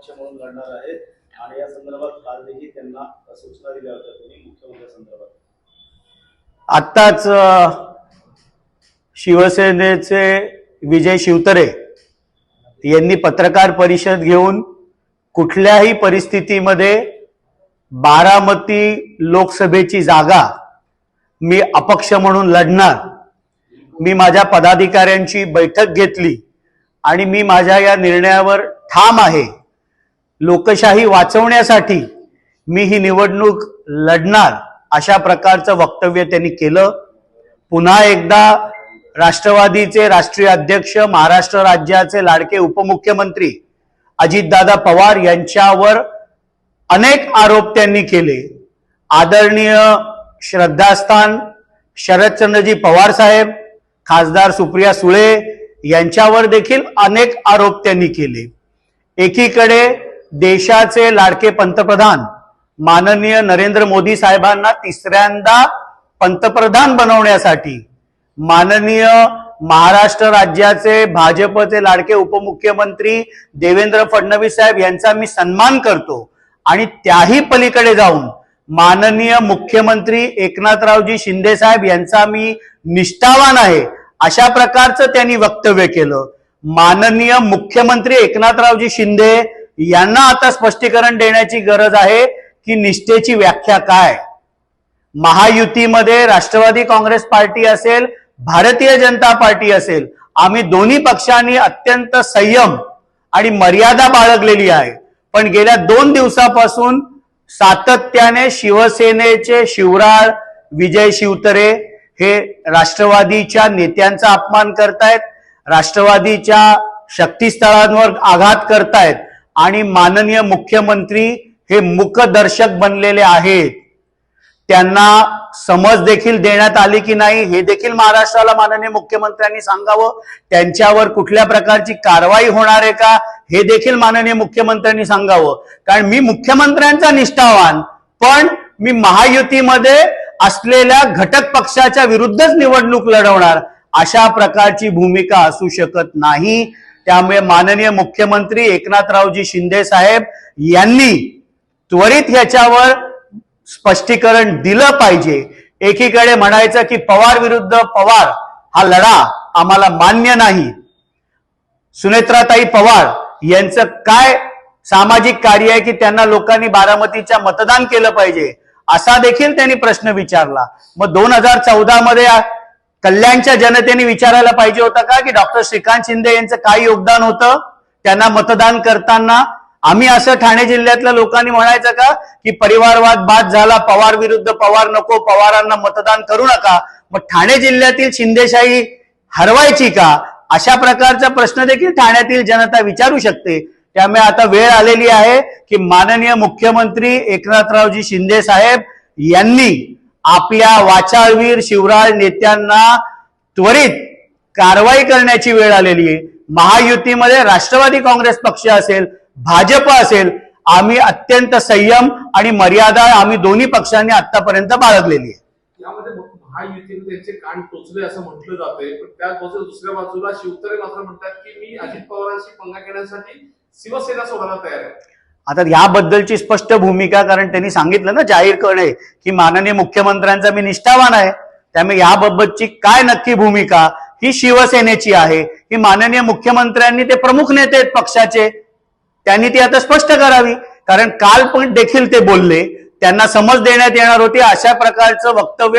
पक्ष म्हणून लढणार आहेत. आणि या संदर्भात काल देखील त्यांना सूचना दिल्या होत्या तुम्ही मुख्यमंत्री संदर्भात. आत्ताच शिवसेनेचे विजय शिवतरे यांनी पत्रकार परिषद घेऊन कुठल्याही परिस्थितीमध्ये बारामती लोकसभेची जागा मी अपक्ष म्हणून लढणार. मी माझ्या पदाधिकाऱ्यांची बैठक घेतली आणि मी माझ्या या निर्णयावर ठाम आहे. लोकशाही वाचवण्यासाठी मी ही निवडणूक लढणार अशा प्रकारचं वक्तव्य त्यांनी केलं. पुन्हा एकदा राष्ट्रवादीचे राष्ट्रीय अध्यक्ष महाराष्ट्र राज्याचे लाडके उपमुख्यमंत्री अजितदादा पवार यांच्यावर अनेक आरोप त्यांनी केले. आदरणीय श्रद्धास्थान शरदचंद्रजी पवार साहेब खासदार सुप्रिया सुळे यांच्यावर देखील अनेक आरोप त्यांनी केले. एकीकडे देशाचे लाडके पंतप्रधान माननीय नरेंद्र मोदी साहेबांना तिसऱ्यांदा पंतप्रधान बनवण्यासाठी माननीय महाराष्ट्र राज्याचे भाजपचे लाडके उपमुख्यमंत्री देवेंद्र फडणवीस साहेब यांचा मी सन्मान करतो. आणि त्याही पलीकडे जाऊन माननीय मुख्यमंत्री एकनाथरावजी शिंदे साहेब यांचा मी निष्ठावान आहे. अशा प्रकारचं त्यांनी वक्तव्य केलं. माननीय मुख्यमंत्री एकनाथरावजी शिंदे यांना आता स्पष्टीकरण देण्याची गरज आहे की निष्ठेची व्याख्या काय? महायुतीमध्ये राष्ट्रवादी काँग्रेस पार्टी असेल भारतीय जनता पार्टी असेल आम्ही दोन्ही पक्षांनी अत्यंत संयम आणि मर्यादा बाळगलेली आहे. पण गेल्या दोन दिवसापासून सातत्याने शिवसेनेचे शिवराळ विजय शिवतरे हे राष्ट्रवादीच्या नेत्यांचा अपमान करतायत राष्ट्रवादीच्या शक्तीस्थळांवर आघात करतायत. आणि माननीय मुख्यमंत्री हे मुकदर्शक बनलेले आहेत. त्यांना समज देखील देण्यात आली की नाही हे देखील महाराष्ट्राला माननीय मुख्यमंत्र्यांनी सांगावं. त्यांच्यावर कुठल्या प्रकारची कारवाई होणार आहे का हे देखील माननीय मुख्यमंत्र्यांनी सांगावं. कारण मी मुख्यमंत्र्यांचा निष्ठावान पण मी महायुतीमध्ये असलेल्या घटक पक्षाच्या विरुद्धच निवडणूक लढवणार अशा प्रकारची भूमिका असू शकत नाही. त्यामुळे माननीय मुख्यमंत्री एकनाथरावजी शिंदे साहेब यांनी त्वरित ह्याच्यावर स्पष्टीकरण दिलं पाहिजे. एकीकडे म्हणायचं की पवार विरुद्ध पवार हा लढा आम्हाला मान्य नाही. सुनेत्राताई पवार यांचं काय सामाजिक कार्य आहे की त्यांना लोकांनी बारामतीच्या मतदान केलं पाहिजे? असा देखील त्यांनी प्रश्न विचारला. मग दोन हजार चौदा मध्ये कल्याणच्या जनतेने विचारायला पाहिजे होतं का की डॉक्टर श्रीकांत शिंदे यांचं काय योगदान होतं? त्यांना मतदान करताना आम्ही असं ठाणे जिल्ह्यातल्या लोकांनी म्हणायचं का की परिवारवाद बाद झाला पवार विरुद्ध पवार नको पवारांना मतदान करू नका. मग ठाणे जिल्ह्यातील शिंदेशाही हरवायची का? अशा प्रकारचा प्रश्न देखील ठाण्यातील जनता विचारू शकते. त्यामुळे आता वेळ आलेली आहे की माननीय मुख्यमंत्री एकनाथरावजी शिंदे साहेब यांनी आपल्या वाचाळवीर शिवराळ नेत्यांना त्वरित कारवाई करण्याची वेळ आलेली आहे. महायुतीमध्ये राष्ट्रवादी काँग्रेस पक्ष असेल भाजप असेल आम्ही अत्यंत संयम आणि मर्यादा आम्ही दोन्ही पक्षांनी आतापर्यंत बाळगलेली आहे. यामध्ये महायुतीने त्यांचे कान टोचले असं म्हटलं जाते पण त्याच दुसऱ्या बाजूला शिवतरे मात्र म्हणतात की मी अजित पवारांशी पंगा घेण्यासाठी शिवसेना सोडायला तयार आहे. आता याबद्दलची स्पष्ट भूमिका कारण त्यांनी सांगितलं ना जाहीर करणे की माननीय मुख्यमंत्र्यांचा मी निष्ठावान आहे. त्यामुळे याबाबतची काय नक्की भूमिका ही शिवसेनेची आहे. ही माननीय मुख्यमंत्र्यांनी ते प्रमुख नेते आहेत पक्षाचे. त्यांनी ती आता स्पष्ट करावी. कारण काल पण देखील ते बोलले त्यांना समज देण्यात येणार होती. अशा प्रकारचं वक्तव्य